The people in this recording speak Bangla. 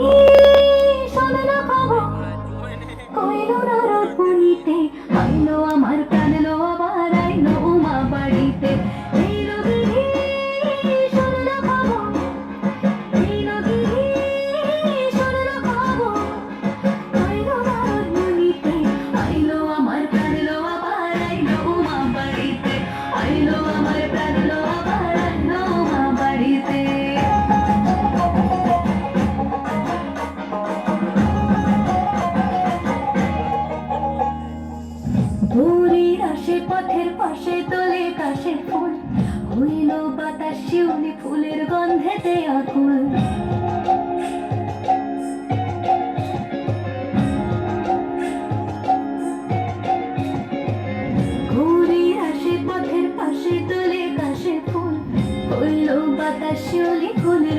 Ooh. পথের পাশে তোলে কাশে ফুল। হইল বাতাস, শিউলি ফুলের গন্ধেতে আকুল। পাশে তোলে কাশের ফুল। হইল বাতাস, শিউলি ফুলের